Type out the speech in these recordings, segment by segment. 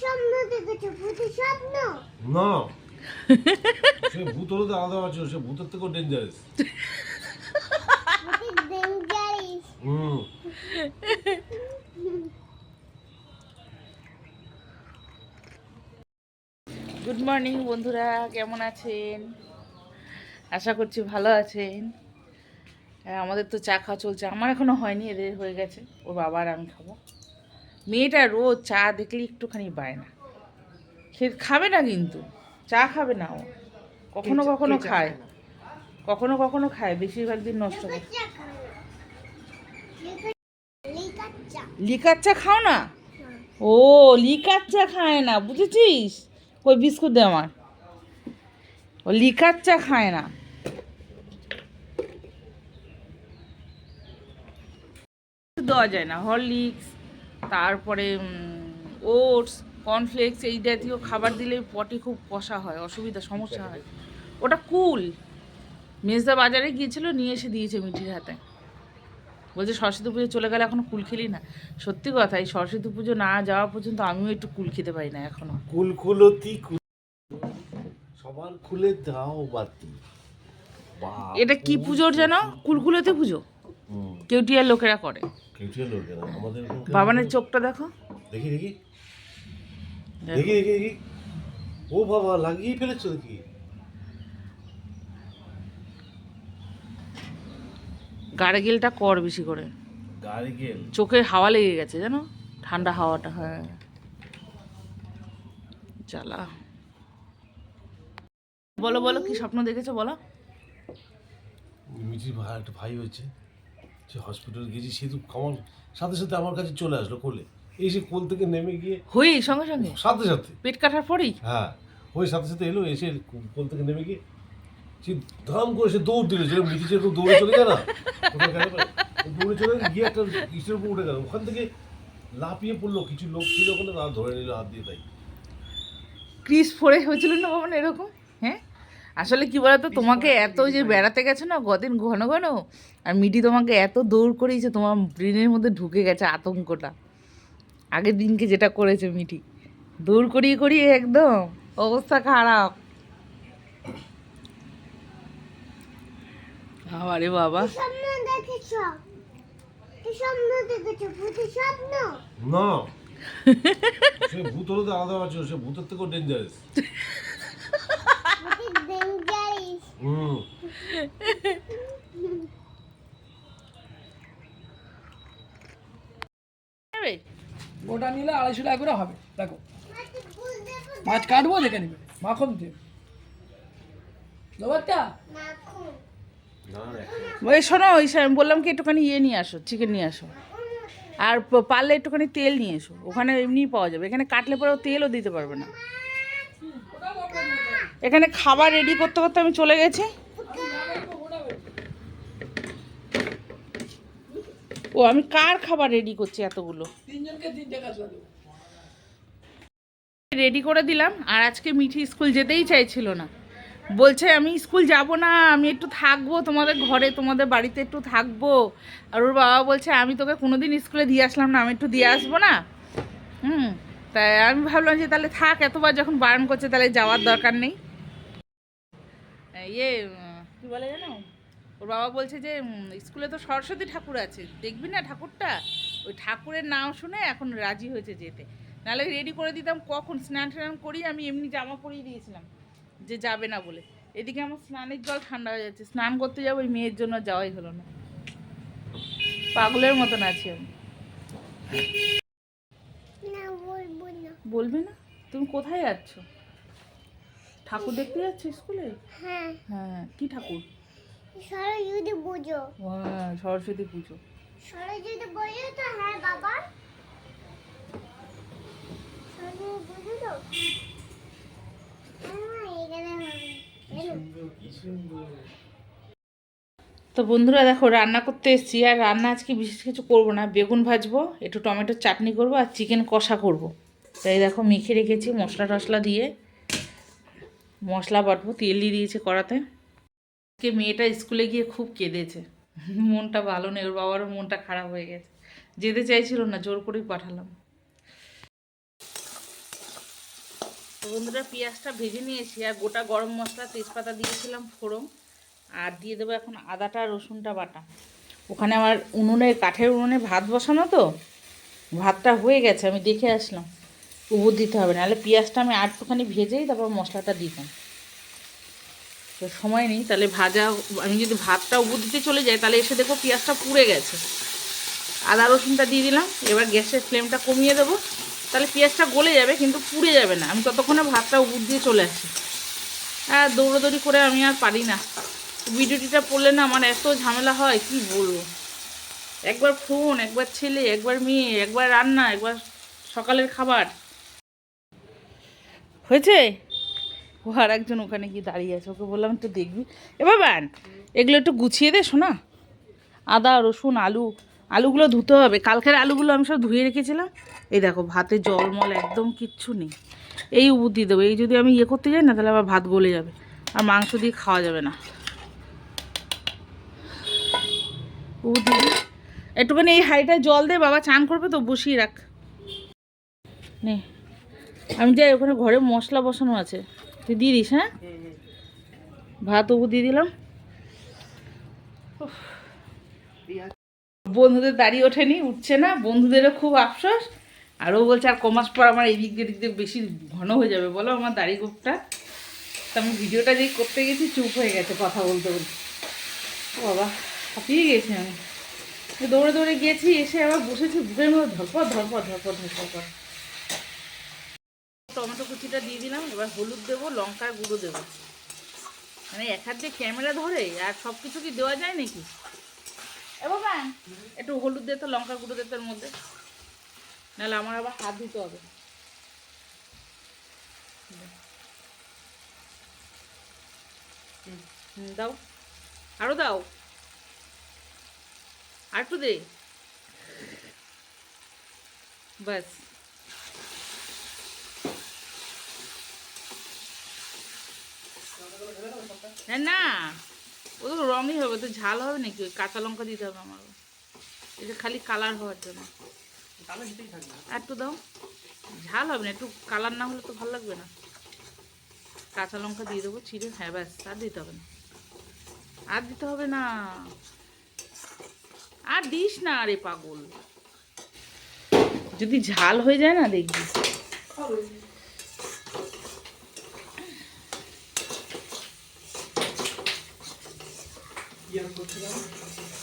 স্বপ্ন দেখেছ ভূতের স্বপ্ন না। সে ভূত হলে তো আলাদা আছে সে ভূতের থেকেও ডেঞ্জারাস হুম। গুড মর্নিং বন্ধুরা কেমন আছেন? আশা করছি ভালো আছেন। হ্যাঁ, আমাদের তো চা খাওয়া চলছে আমার এখনও হয়নি এদের হয়ে গেছে। ওর বাবা আর আমি খাব। মেয়েটা রোজ চা দেখলে একটুখানি পায় না। সে খাবে না কিন্তু চা খাবে না ও। কখনো কখনো খায়। কখনো কখনো খায় বেশিরভাগ দিন নষ্ট করে। লিকার চা খাও না? ও লিকার চা খায় না বুঝেছিস? ওই বিস্কুট দে আমার। ও লিকার চা খায় না। দেওয়া যায় না হরলিক্স তারপরে ওটস কর্নফ্লেক্স এই জাতীয় খাবার দিলে পটে খুব কষা হয় অসুবিধা সমস্যা হয়। ওটা কুল। মেজদা বাজারে গিয়েছিল নিয়ে এসে দিয়েছে মিঠির হাতে। বলছে সরস্বতী পুজো চলে গেলে এখনও কুল খেলি না। সত্যি কথা এই সরস্বতী পুজো না যাওয়া পর্যন্ত আমিও একটু কুল খেতে পারি না এখনও। কুল খুলতি কুল সবার খুলে দাও বাতি। এটা কি পুজোর যেন কুলকুলোতে পুজো? কেউটিয়ার লোকেরা করে। কেউটিয়া লোক না আমাদের বাবানের চোখটা দেখো। দেখি দেখি। দেখি। দেখি দেখি ও বাবা লাগিয়ে ফেলেছো দেখি গাড়গেলটা কর বেশি করে। গাড়ি গেল চোখে হাওয়া লেগে গেছে জানো? ঠান্ডা হাওয়াটা হ্যাঁ। চালা। বলো বলো কি স্বপ্ন দেখেছ বলো? মিঠির ভাই একটা ভাই হয়েছে। সে হসপিটালে গেছি সে তো আমার সাথে সাথে আমার কাছে চলে আসলো কোলে। এই সে কোল থেকে নেমে গিয়ে হই সঙ্গে সঙ্গে? সাথে সাথে। পেট কাটার পরেই? হ্যাঁ ওই সাথে সাথে এলো এসে কোল থেকে নেমে গিয়ে সে ধাম করে সে দৌড় দিল। যেরকম মিঠি যেরকম দৌড়ে চলে যায় না কোথাও গেলে দৌড়ে চলে গিয়ে একটা ইসের উপর উঠে গেল। ওখান থেকে লাফিয়ে পড়ল কিছু লোক ছিল ওখানে তারা ধরে নিল হাত দিয়ে তাই। ক্রিস ফোরে হয়েছিল না বাবা এরকম? হ্যাঁ? আসলে কি বলতো তোমাকে এত যে বেড়াতে গেছো না গদিন ঘন ঘন আর মিটি তোমাকে এত দৌড় করেছে তোমার ব্রেনের মধ্যে ঢুকে গেছে আতঙ্কটা। আগের দিনকে যেটা করেছে মিটি দৌড় করিয়ে করিয়ে একদম অবস্থা খারাপ। আরে বাবা। না। সে ভূত হলে তো আলাদা আছে সে ভূতের থেকেও ডেঞ্জারাস গোটা নিলে আড়াইশো টাকা করে হবে। দেখো। মাছ কাটবো দেখে নেবে। মাখন দিয়ে। ওই শোনো, ওই বললাম কি একটুখানি ইয়ে নিয়ে আসো, চিকেন নিয়ে আসো। আর পারলে একটুখানি তেল নিয়ে এসো। ওখানে এমনিই পাওয়া যাবে। এখানে কাটলে পরেও তেলও দিতে পারবে না। এখানে খাবার রেডি করতে করতে আমি চলে গেছি। ও আমি কার খাবার রেডি করছি এতগুলো? রেডি করে দিলাম আর আজকে মিঠি স্কুল যেতেই চাইছিল না। বলছে আমি স্কুল যাব না আমি একটু থাকব তোমাদের ঘরে তোমাদের বাড়িতে একটু থাকব। আর ওর বাবা বলছে আমি তোকে কোনোদিন স্কুলে দিয়ে আসলাম না আমি একটু দিয়ে আসব না। হুম তাই আমি ভাবলাম যে তাহলে থাক এতবার যখন বারণ করছে তাহলে যাওয়ার দরকার নেই। ইয়ে কি বলে জানো? ওর বাবা বলছে যে স্কুলে তো সরস্বতী ঠাকুর আছে। দেখবি না ঠাকুরটা? ওই ঠাকুরের নাম শুনে এখন রাজি হয়েছে যেতে। নাহলে রেডি করে দিতাম কখন? স্নান টান করি আমি এমনি জামা পরিয়ে দিয়েছিলাম যে যাবে না বলে। এদিকে আমার স্নানের জল ঠান্ডা হয়ে যাচ্ছে। স্নান করতে যাব ওই মেয়ের জন্য যাওয়াই হলো না। পাগলের মতন আছি আমি। না বলব না। বলবে না? তুমি কোথায় যাচ্ছ? ঠাকুর দেখতে যাচ্ছ স্কুলে? হ্যাঁ। হ্যাঁ কি ঠাকুর? সরস্বতী পুজো। হ্যাঁ সরস্বতী পুজো। সরস্বতী পুজো তো হ্যাঁ বাবা। তো। হ্যাঁ। তো বন্ধুরা দেখো রান্না করতে এসেছি। আর রান্না আজকে বিশেষ কিছু করব না। বেগুন ভাজবো একটু টমেটোর চাটনি করব আর চিকেন কষা করব। তাই দেখো মেখে রেখেছি মশলা টশলা দিয়ে। মশলা বাটবো, তেল দিয়ে দিয়েছে কড়াতে। আজকে মেয়েটা স্কুলে গিয়ে খুব কেঁদেছে। মনটা ভালো নেই, ওর বাবারও মনটা খারাপ হয়ে গেছে। যেতে চাইছিল না, জোর করেই পাঠালাম। বন্ধুরা, পেঁয়াজটা ভেজে নিয়েছি, আর গোটা গরম মশলা তেজপাতা দিয়েছিলাম ফোড়ন, আর দিয়ে দেবো এখন আদাটা রসুনটা বাটা। ওখানে আমার উনুনে, কাঠের উনুনে ভাত বসানো তো? ভাতটা হয়ে গেছে, আমি দেখে আসলাম। উবুর দিতে হবে, নাহলে পেঁয়াজটা আমি আটটুখানি ভেজেই তারপর মশলাটা দিতাম তো সময় নেই, তাহলে ভাজা, আমি যদি ভাতটা উবুর দিতে চলে যাই, তাহলে এসে দেখো পেঁয়াজটা পুড়ে গেছে। আদা রসুনটা দিয়ে দিলাম, এবার গ্যাসের ফ্লেমটা কমিয়ে দেবো। তাহলে পেঁয়াজটা গলে যাবে, কিন্তু পুড়ে যাবে না। আমি ততক্ষণে ভাতটা উবুর দিয়ে চলে আসি। আর দৌড়োদৌড়ি করে আমি আর পারি না। ভিডিওটিটা পড়লে না আমার এত ঝামেলা হয়, কি বলব? একবার ফোন, একবার ছেলে, একবার মেয়ে, একবার রান্না, একবার সকালের খাবার। হয়েছে? ও আর একজন ওখানে গিয়ে দাঁড়িয়ে আছে, ওকে বললাম একটু দেখবি। এবার ব্যান এগুলো একটু গুছিয়ে দে শোনা আদা, রসুন, আলু, আলুগুলো ধুতে হবে। কালকের আলুগুলো আমি সব ধুয়ে রেখেছিলাম। এই দেখো, ভাতে জলমল, একদম কিচ্ছু নেই। এই উবুর দিয়ে দেবো। এই যদি আমি ইয়ে করতে যাই না, তাহলে আবার ভাত গলে যাবে। আর মাংস দিয়ে খাওয়া যাবে না। উবুর দিয়ে একটুখানি এই হাঁড়িটায় জল দে, বাবা। চান করবে তো, বসিয়ে রাখ। নে। আমি যাই, ওখানে ঘরে মশলা বসানো আছে। তুই দিয়ে দিস হ্যাঁ? ভাত উবু দিয়ে দিলাম। বন্ধুদের দাঁড়িয়ে ওঠেনি, উঠছে না। বন্ধুদেরও খুব আফসোস। আর ও বলছে, আর কমাস পর আমার এই দিক দিয়ে বেশি ঘন হয়ে যাবে। বলো আমার দাড়ি গোপটা। তা আমি ভিডিওটা যেই করতে গেছি, চুপ হয়ে গেছে কথা বলতে বলতে। বাবা, হাঁপিয়ে গেছি আমি। দৌড়ে দৌড়ে গিয়েছি, এসে আবার বসেছি বুকের মধ্যে ধরপর ধরপর ধরপর ধরপর। টমেটো কুচিটা দিয়ে দিলাম, এবার হলুদ দেবো, লঙ্কার গুঁড়ো দেবো। মানে এক হাত দিয়ে ক্যামেরা ধরে আর সব কিছু কি দেওয়া যায় নাকি? একটু হলুদ দে তো লঙ্কা গুঁড়ো দে তোর মধ্যে। নাহলে আমার আবার হাত ধুতে হবে। দাও। আরও দাও। আর একটু দে। ব্যাস। হ্যাঁ না। ও তো রঙই হবে তো ঝাল হবে নাকি? ওই কাঁচা লঙ্কা দিতে হবে আমার এটা খালি কালার হওয়ার জন্য। একটু দাও। ঝাল হবে না একটু কালার না হলে তো ভালো লাগবে না। কাঁচা লঙ্কা দিয়ে দেবো ছিঁড়ে হ্যাঁ ব্যাস আর দিতে হবে না। আর দিতে হবে না। আর দিস না আরে পাগল। যদি ঝাল হয়ে যায় না দেখবি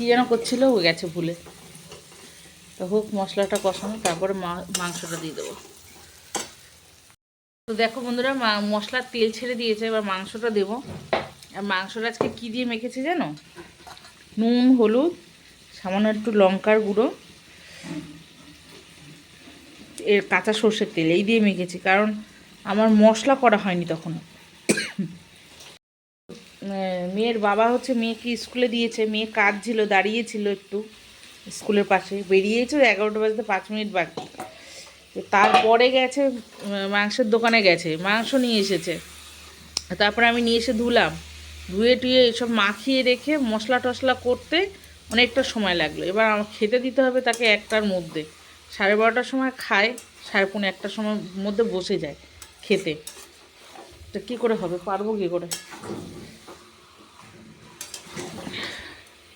কী যেন করছিল, ও গেছে ভুলে। তো হোক, মশলাটা কষানো, তারপরে মাংসটা দিয়ে দেবো। তো দেখো বন্ধুরা মশলার তেল ছেড়ে দিয়েছে, এবার মাংসটা দেবো। আর মাংসটা আজকে কী দিয়ে মেখেছে জানো? নুন, হলুদ, সামান্য একটু লঙ্কার গুঁড়ো, এর কাঁচা সর্ষের তেল, এই দিয়ে মেখেছি। কারণ আমার মশলা করা হয়নি তখন মেয়ের বাবা হচ্ছে মেয়েকে স্কুলে দিয়েছে, মেয়ে কাজ ছিল দাঁড়িয়েছিল একটু স্কুলের পাশে, বেরিয়েছে এগারোটা বাজতে পাঁচ মিনিট বাকি। তারপরে গেছে মাংসের দোকানে গেছে, মাংস নিয়ে এসেছে। তারপরে আমি নিয়ে এসে ধুলাম, ধুয়ে টুয়ে এসব মাখিয়ে রেখে মশলা টশলা করতে অনেকটা সময় লাগল। এবার আমার খেতে দিতে হবে তাকে একটার মধ্যে। সাড়ে বারোটার সময় খায়, সাড়ে পৌনে একটার সময় মধ্যে বসে যায় খেতে। তো কী করে হবে? পারব কী করে?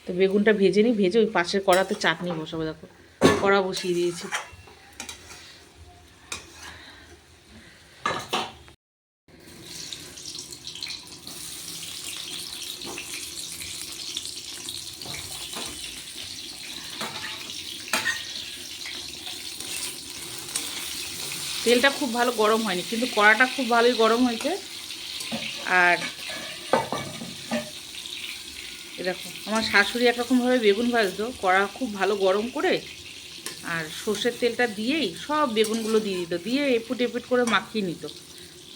তো বেগুনটা ভেজে নিই, ভেজে ওই পাশের কড়াতে চাটনি বসাবো, দেখো। কড়া বসিয়ে দিয়েছি। তেলটা খুব ভালো গরম হয়নি, কিন্তু কড়াটা খুব ভালোই গরম হয়েছে। আর দেখো আমার শাশুড়ি একরকমভাবে বেগুন ভাজতো, কড়া খুব ভালো গরম করে, আর সর্ষের তেলটা দিয়েই সব বেগুনগুলো দিয়ে দিত, দিয়ে এপুট এপুট করে মাখিয়ে নিত।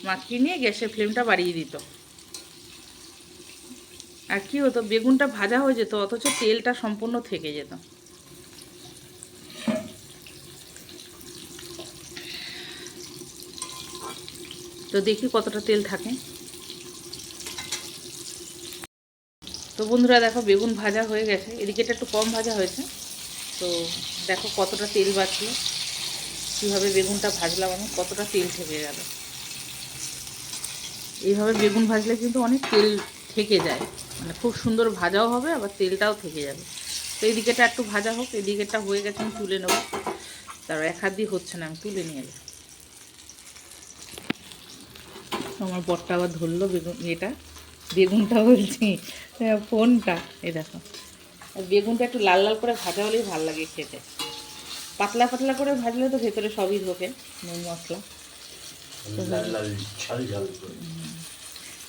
মাখিয়ে নিয়ে গ্যাসের ফ্লেমটা বাড়িয়ে দিত। আর কী হতো, বেগুনটা ভাজা হয়ে যেত, অথচ তেলটা সম্পূর্ণ থেকে যেত। তো দেখি কতটা তেল থাকে। তো বন্ধুরা দেখো, বেগুন ভাজা হয়ে গেছে। এদিকে এটা একটু কম ভাজা হয়েছে। তো দেখো কতটা তেল বাঁচলো। কীভাবে বেগুনটা ভাজলাম আমি, কতটা তেল থেকে গেল। এইভাবে বেগুন ভাজলে কিন্তু অনেক তেল থেকে যায়। মানে খুব সুন্দর ভাজাও হবে, আবার তেলটাও থেকে যাবে। তো এই দিকেটা একটু ভাজা হোক এই দিকেরটা হয়ে গেছে আমি তুলে নেব। তারপর এক হাত দিয়ে হচ্ছে না, আমি তুলে নিয়ে এলাম আমার বরটা আবার ধরলো বেগুন এটা বেগুনটা বলছি হ্যাঁ, ফোনটা এই দেখো। বেগুনটা একটু লাল লাল করে ভাজা হলেই ভালো লাগে খেতে। পাতলা পাতলা করে ভাজলে তো ভেতরে সবই ঢোকে নুন মশলা।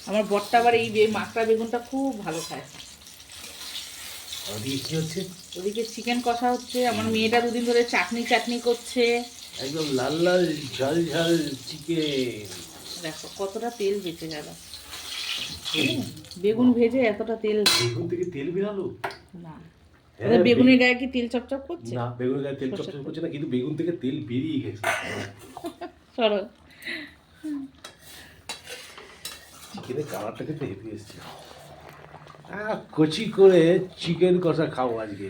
আমার বরটা আবার এই মাকড়া বেগুনটা খুব ভালো খায়। ওদিকে চিকেন কষা হচ্ছে আমার মেয়েটা দুদিন ধরে চাটনি চাটনি করছে। একদম লাল লাল ঝাল ঝাল চিকেন। দেখো কতটা তেল বেঁচে গেল। বেগুন ভেজে এতটা তেল বেগুন থেকে তেল বেরালো? না। হ্যাঁ, বেগুনের গায়ে কি তেল চপচপ করছে? না বেগুনের গায়ে তেল চপচপ করছে না কিন্তু বেগুন থেকে তেল বেরিয়ে গেছে। সরো। চিকেনের কালারটা কিন্তু হেভি এসছে। কচি করে চিকেন কষা খাও আজকে।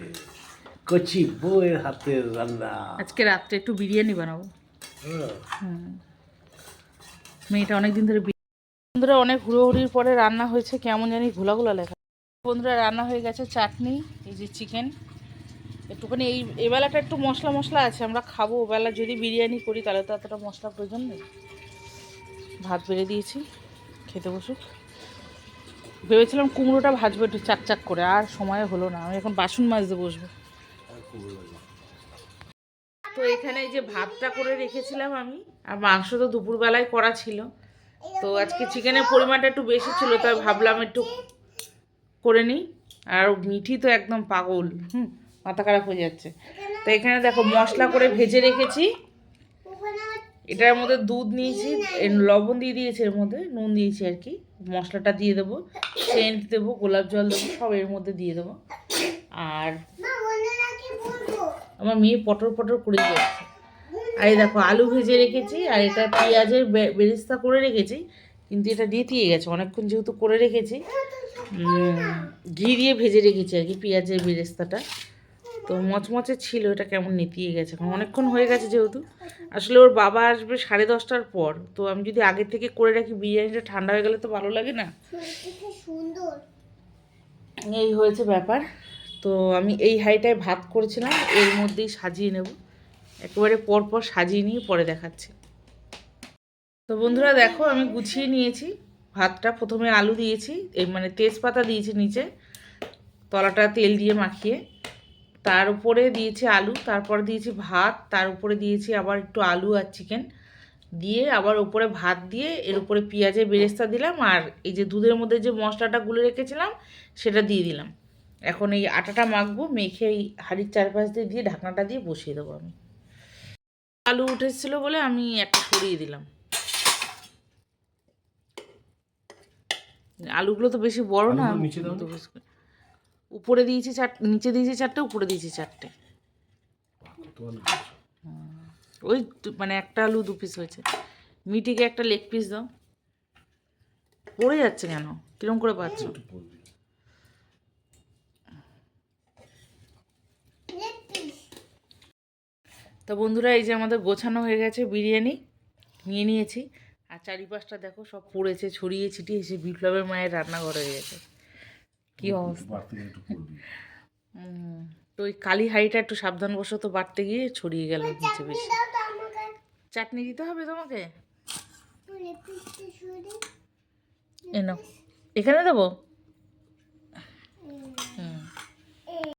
কচি বউয়ের হাতের রান্না। আজকে রাত্রে একটু বিরিয়ানি বানাবো। হ্যাঁ। মেয়েটা অনেক দিন ধরে বন্ধুরা, অনেক হুড়োহুড়ির পরে রান্না হয়েছে। কেমন জানি ঘোলা ঘোলা লেখা। বন্ধুরা, রান্না হয়ে গেছে চাটনি, এই যে চিকেন একটুখানি এই, এবেলাটা একটু মশলা মশলা আছে, আমরা খাব। ওবেলা যদি বিরিয়ানি করি, তাহলে তো এতটা মশলা প্রয়োজন নেই। ভাত বেড়ে দিয়েছি, খেতে বসুক। ভেবেছিলাম কুমড়োটা ভাজবো একটু চাক চাক করে, আর সময় হলো না। আমি এখন বাসন মাজতে বসবো। তো এখানে যে ভাতটা করে রেখেছিলাম আমি, আর মাংস তো দুপুরবেলায় করা ছিল। তো আজকে চিকেনের পরিমাণটা একটু বেশি ছিল তাই ভাবলাম একটু করে নিই। আর মিঠি তো একদম পাগল হুম মাথা খারাপ হয়ে যাচ্ছে। তো এখানে দেখো মশলা করে ভেজে রেখেছি। এটার মধ্যে দুধ নিয়েছি লবণ দিয়ে দিয়েছি এর মধ্যে নুন দিয়েছি আর কি। মশলাটা দিয়ে দেবো সেন্ট দেবো গোলাপ জল দেবো সব এর মধ্যে দিয়ে দেবো। আর আমার মেয়ে পটর পটর করে যাচ্ছে আর এই দেখো, আলু ভেজে রেখেছি, আর এটা পেঁয়াজের বেরেস্তা করে রেখেছি, কিন্তু এটা নেতিয়ে গেছে, অনেকক্ষণ যেহেতু করে রেখেছি। ঘি দিয়ে ভেজে রেখেছি আর কি, পেঁয়াজের বেরেস্তাটা। তো মচমচে ছিল, এটা কেমন নেতিয়ে গেছে, এখন অনেকক্ষণ হয়ে গেছে যেহেতু। আসলে ওর বাবা আসবে সাড়ে দশটার পর, তো আমি যদি আগে থেকে করে রাখি, বিরিয়ানিটা ঠান্ডা হয়ে গেলে তো ভালো লাগে না। এই হয়েছে ব্যাপার। তো আমি এই হাইটায় ভাত করেছিলাম, এর মধ্যেই সাজিয়ে নেব। একেবারে পরপর সাজিয়ে নিয়ে পরে দেখাচ্ছি। তো বন্ধুরা দেখো, আমি গুছিয়ে নিয়েছি। ভাতটা প্রথমে আলু দিয়েছি, এই মানে তেজপাতা দিয়েছি নিচে, তলাটা তেল দিয়ে মাখিয়ে। তার উপরে দিয়েছি আলু, তারপর দিয়েছি ভাত, তার উপরে দিয়েছি আবার একটু আলু আর চিকেন। দিয়ে আবার উপরে ভাত দিয়ে এর উপরে পেঁয়াজের বেরেস্তা দিলাম আর এই যে দুধের মধ্যে যে মশলাটা গুলে রেখেছিলাম, সেটা দিয়ে দিলাম। এখন এই আটাটা মাখবো, মেখে এই হাঁড়ির চারপাশ দিয়ে দিয়ে ঢাকনাটা দিয়ে বসিয়ে দেবো আমি। আলু উঠেছিল বলে আমি একটা সরিয়ে দিলাম। আলুগুলো তো বেশি বড় না উপরে দিয়েছি চার নিচে দিয়েছি চারটে উপরে দিয়েছি চারটে। ওই মানে একটা আলু দু পিস হয়েছে। মিটিকে একটা লেগ পিস দাও। পড়ে যাচ্ছে কেন? কিরম করে পাচ্ছ একটু পড়বি। তো বন্ধুরা এই যে আমাদের গোছানো হয়ে গেছে বিরিয়ানি নিয়ে নিয়েছি। আর চারিপাশটা দেখো সব পড়েছে ছড়িয়ে ছিটিয়ে এসে বিপ্লবের মায়ের রান্নাঘর হয়ে গেছে। কি অবস্থা? তো ওই কালি হাঁড়িটা একটু সাবধানবশত বাড়তে গিয়ে ছড়িয়ে গেল নিচে বেশি। চাটনি দিতে হবে তোমাকে? এনো এখানে দেবো?